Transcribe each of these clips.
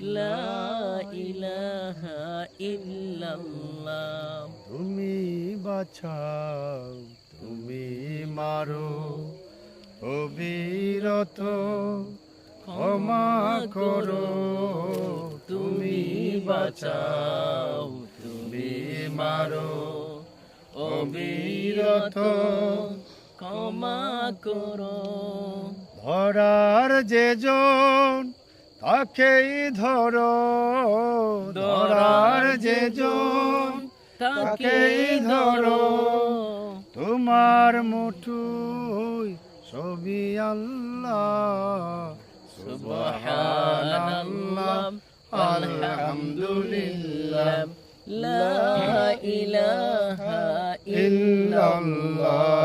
লা ইলাহা ইল্লাল্লাহ। তুমি বাঁচাও তুমি মারো অবিরত ক্ষমা করো তুমি বাঁচাও তুমি মারো অবিরত ক্ষমা করো। ধরার যে জন তাকেই ধরো, ধরার যে জন তাকেই ধরো। তোমার মুঠুই ছবি আল্লাহ, সুবহানাল্লাহ, আলহামদুলিল্লাহ, লা ইলাহা ইল্লাল্লাহ।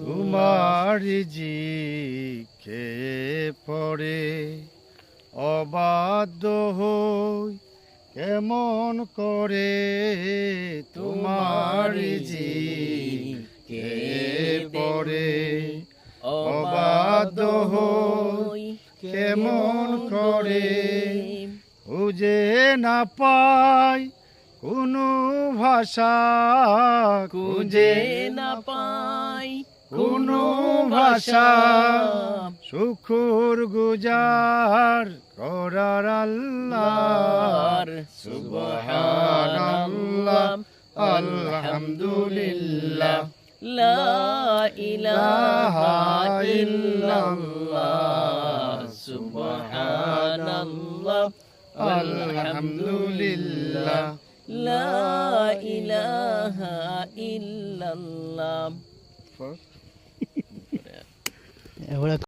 তোমার জি কে পড়ে অবাধ্য হই কেমন করে তোমার জি কে পড়ে অবাধ্য হই কেমন করে খুঁজে না পাই কোনো ভাষা খুঁজে না পাই। কোনো ভাষা সুখুর গুজার করার আল্লাহ। সুবহানাল্লাহ, আলহামদুলিল্লাহ। লা ইলাহা ইল্লাল্লাহ। সুবহানাল্লাহ, আলহামদুলিল্লাহ। লা ইলাহা ইল্লাল্লাহ। এবারে